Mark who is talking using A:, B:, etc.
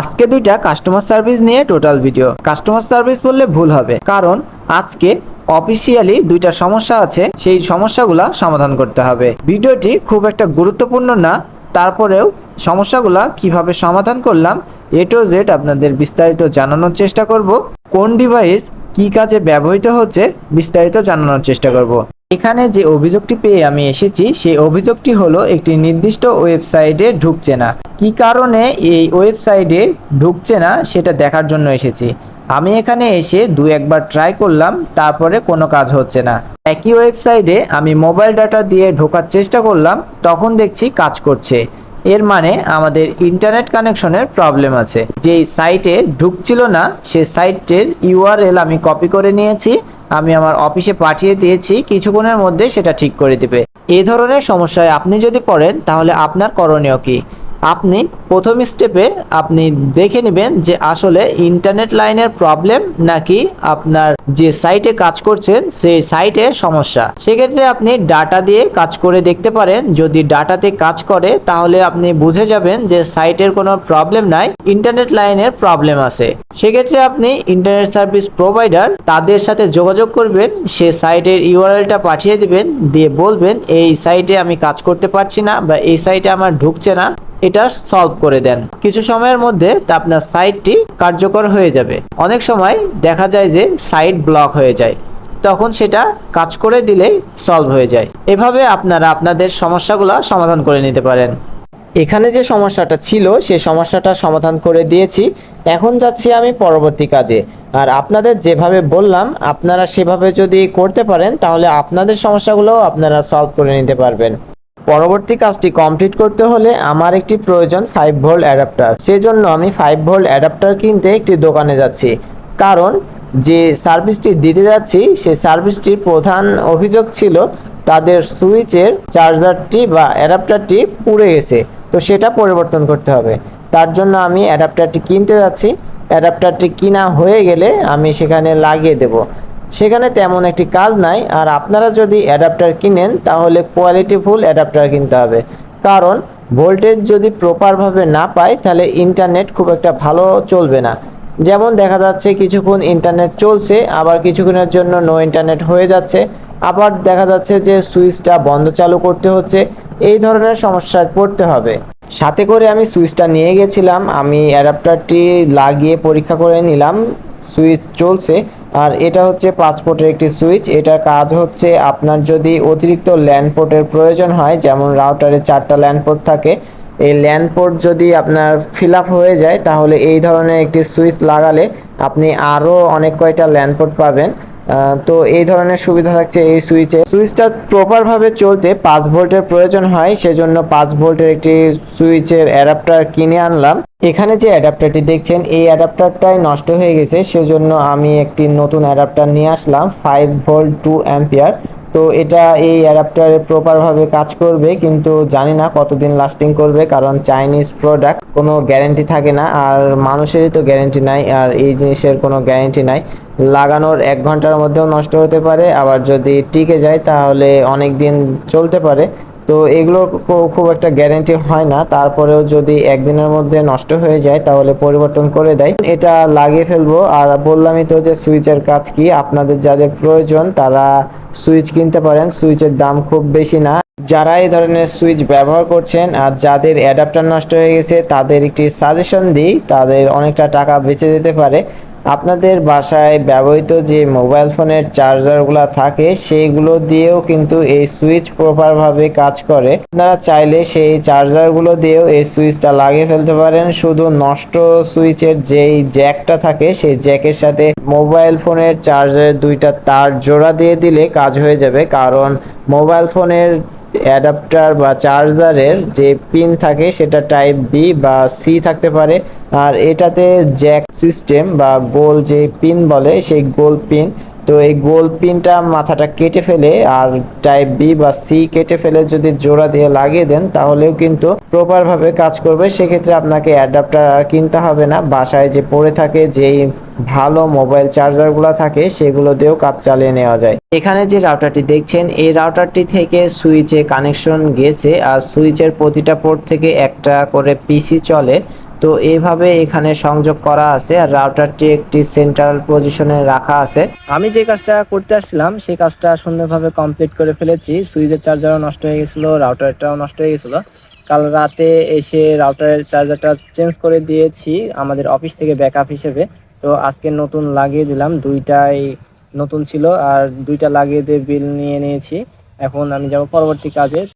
A: আজকে দুইটা customer service নিয়ে টোটাল ভিডিও কাস্টমার সার্ভিস বললে ভুল হবে, কারণ আজকে অফিসিয়ালি দুইটা সমস্যা আছে, সেই সমস্যাগুলা সমাধান করতে হবে। ভিডিওটি খুব একটা গুরুত্বপূর্ণ না, তারপরেও সমস্যাগুলা কীভাবে সমাধান করলাম, এ টু জেড আপনাদের বিস্তারিত জানানোর চেষ্টা করব। কোন ডিভাইস কি কাজে ব্যবহৃত হচ্ছে, বিস্তারিত জানানোর চেষ্টা করব। এখানে যে অভিযোগটি পেয়ে আমি এসেছি, সেই অভিযোগটি হলো একটি নির্দিষ্ট ওয়েবসাইটে ঢুকছে না। কি কারণে এই ওয়েবসাইটে ঢুকছে না, সেটা দেখার জন্য এসেছি। আমি এখানে এসে দু একবার ট্রাই করলাম, তারপরে কোনো কাজ হচ্ছে না। একই ওয়েবসাইটে আমি মোবাইল ডাটা দিয়ে ঢোকার চেষ্টা করলাম, তখন দেখছি কাজ করছে। এর মানে আমাদের ইন্টারনেট কানেকশনের প্রবলেম আছে। যেই সাইটে ঢুকছিল না, সে সাইটের ইউআরএল আমি কপি করে নিয়েছি আমি আমার অফিসে পাঠিয়ে দিয়েছি, কিছুক্ষণের মধ্যে সেটা ঠিক করে দিবে। এই ধরনের সমস্যায় আপনি যদি পড়েন, তাহলে আপনার করণীয় কি? আপনি প্রথম স্টেপে আপনি দেখে নেবেন যে আসলে ইন্টারনেট লাইনের প্রবলেম নাকি আপনার যে সাইটে কাজ করছেন, সেই সাইটের সমস্যা। সেক্ষেত্রে আপনি ডাটা দিয়ে কাজ করে দেখতে পারেন। যদি ডাটাতে কাজ করে, তাহলে আপনি বুঝে যাবেন যে সাইটের কোনো প্রবলেম নাই ইন্টারনেট লাইনের প্রবলেম আছে। সেক্ষেত্রে আপনি ইন্টারনেট সার্ভিস প্রোভাইডার তাদের সাথে যোগাযোগ করবেন, সে সাইটের ইউআরএলটা পাঠিয়ে দিবেন, দিয়ে বলবেন, এই সাইটে আমি কাজ করতে পারছি না বা এই সাইটে আমার ঢুকছে না। এটা সলভ করে দেন। কিছু সময়ের মধ্যে আপনার সাইটটি কার্যকর হয়ে যাবে। অনেক সময় দেখা যায় যে সাইট ব্লক হয়ে যায়। তখন সেটা কাজ করে দিলেই সলভ হয়ে যায়। এভাবে আপনারা আপনাদের সমস্যাগুলো সমাধান করে নিতে পারেন। এখানে যে সমস্যাটা ছিল সেই সমস্যাটা সমাধান করে দিয়েছি। এখন যাচ্ছি আমি পরবর্তী কাজে। আর আপনাদের যেভাবে বললাম, আপনারা সেভাবে যদি করতে পারেন, তাহলে আপনাদের সমস্যাগুলোও আপনারা সলভ করে নিতে পারবেন। পরবর্তী কাজটি কমপ্লিট করতে হলে আমার একটি প্রয়োজন ফাইভ ভোল্ট অ্যাডাপ্টার সেজন্য আমি ফাইভ ভোল্ট অ্যাডাপ্টার কিনতে একটি দোকানে যাচ্ছি। কারণ যে সার্ভিসটি দিতে যাচ্ছি, সে সার্ভিসটির প্রধান অভিযোগ ছিল তাদের সুইচের চার্জারটি বা অ্যাডাপ্টারটি পুড়ে গেছে। তো সেটা পরিবর্তন করতে হবে। তার জন্য আমি অ্যাডাপ্টারটি কিনতে যাচ্ছি। অ্যাডাপ্টারটি কিনা হয়ে গেলে আমি সেখানে লাগিয়ে দেব। সেখানে তেমন একটি কাজ নাই, আর আপনারা যদি অ্যাডাপ্টার কিনেন, তাহলে কোয়ালিটিফুল অ্যাডাপ্টার কিনতে হবে। কারণ, ভোল্টেজ যদি প্রপারভাবে না পায় তাহলে ইন্টারনেট খুব একটা ভালো চলবে না। যেমন দেখা যাচ্ছে কিছুক্ষণ ইন্টারনেট চলছে, আবার কিছুক্ষণের জন্য নো ইন্টারনেট হয়ে যাচ্ছে। আবার দেখা যাচ্ছে যে সুইচটা বন্ধ চালু করতে হচ্ছে। এই ধরনের সমস্যায় পড়তে হবে। সাথে করে আমি সুইচটা নিয়ে গেছিলাম। আমি অ্যাডাপ্টারটি লাগিয়ে পরীক্ষা করে নিলাম। সুইচ চলছে, আর এটা হচ্ছে পাসপোর্টের একটি সুইচ। এটার কাজ হচ্ছে আপনার যদি অতিরিক্ত ল্যান্ড পোর্টের প্রয়োজন হয়, যেমন রাউটারে চারটা ল্যান্ড পোর্ট থাকে, এই ল্যান্ড পোর্ট যদি আপনার ফিল হয়ে যায়, তাহলে এই ধরনের একটি সুইচ লাগালে আপনি আরও অনেক কয়টা ল্যান্ড পোর্ট পাবেন। তো এই ধরনের সুবিধা থাকছে এই সুইচে। সুইচটা প্রপারভাবে চলতে পাঁচ ভোল্টের প্রয়োজন হয়, সেজন্য পাঁচ ভোল্টের একটি সুইচের অ্যাডাপ্টার কিনে আনলাম। এখানে যে অ্যাডাপ্টারটি দেখছেন, এই অ্যাডাপ্টারটাই নষ্ট হয়ে গেছে, সেজন্য আমি একটি নতুন অ্যাডাপ্টার নিয়ে আসলাম ফাইভ ভোল্ট টু অ্যাম্পিয়ার তো এটা এই অ্যাডাপ্টারে প্রপারভাবে কাজ করবে, কিন্তু জানি না কতদিন লাস্টিং করবে, কারণ চাইনিজ প্রোডাক্ট কোনো গ্যারেন্টি থাকে না, আর মানুষেরই তো গ্যারেন্টি নাই, আর এই জিনিসের কোনো গ্যারেন্টি নাই। লাগানোর এক ঘণ্টার মধ্যেও নষ্ট হতে পারে, আবার যদি টিকে যায় তাহলে অনেক দিন চলতে পারে তো এগুলো খুব একটা গ্যারেন্টি হয় না। তারপরেও যদি একদিনের মধ্যে নষ্ট হয়ে যায়, তাহলে পরিবর্তন করে দেয়। এটা লাগিয়ে ফেলব। আর বললামই তো যে সুইচের কাজ কি, আপনাদের যাদের প্রয়োজন, তারা সুইচ কিনতে পারেন। সুইচের দাম খুব বেশি না। যারা এই ধরনের সুইচ ব্যবহার করছেন আর যাদের অ্যাডাপ্টার নষ্ট হয়ে গেছে, তাদের একটি সাজেশন দিই। তাদের অনেকটা টাকা বেঁচে যেতে পারে। আপনাদের বাসায় ব্যবহৃত যে মোবাইল ফোনের চার্জারগুলো থাকে, সেইগুলো দিয়েও কিন্তু এই সুইচ প্রপারভাবে কাজ করে। আপনারা চাইলে সেই চার্জারগুলো দিয়েও এই সুইচটা লাগিয়ে ফেলতে পারেন। শুধু নষ্ট সুইচের যেই জ্যাকটা থাকে, সেই জ্যাকের সাথে মোবাইল ফোনের চার্জারের দুইটা তার জোড়া দিয়ে দিলে কাজ হয়ে যাবে। কারণ মোবাইল ফোনের অ্যাডাপ্টার বা চার্জারের যে পিন থাকে, সেটা টাইপ বি বা সি থাকতে পারে। আর এটাতে জ্যাক সিস্টেম বা গোল যে পিন বলে, সেই গোল পিন তো এই গোল পিনটা মাথাটা কেটে ফেলে আর টাইপ বি বা সি কেটে ফেলে যদি জোড়া দিয়ে লাগিয়ে দেন, তাহলেও কিন্তু প্রপারভাবে কাজ করবে। সেক্ষেত্রে আপনাকে অ্যাডাপ্টার আর কিনতে হবে না। বাসায় যে পড়ে থাকে, যেই ভালো মোবাইল চার্জারগুলো থাকে, সেগুলো দিয়েও কাজ চালিয়ে নেওয়া যায়। এখানে যে রাউটারটি দেখছেন, এই রাউটারটি থেকে সুইচে কানেকশন গেছে। আর সুইচের প্রতিটা পোর্ট থেকে একটা করে পিসি চলে। তো এইভাবে এখানে সংযোগ করা আছে আর রাউটারটি একটি সেন্ট্রাল পজিশনে রাখা আছে। আমি যে কাজটা করতে আসছিলাম, সেই কাজটা সুন্দরভাবে কমপ্লিট করে ফেলেছি। সুইচের চার্জারও নষ্ট হয়ে গেছিল রাউটারটাও নষ্ট হয়ে গেছিল। কাল রাতে এসে রাউটারের চার্জারটা চেঞ্জ করে দিয়েছি আমাদের অফিস থেকে ব্যাকআপ হিসেবে। তো আজকে নতুন লাগিয়ে দিলাম, দুইটাই নতুন ছিল আর দুইটা লাগিয়ে দিয়ে বিল নিয়ে নিয়েছি। এখন আমি যাব পরবর্তী কাজে।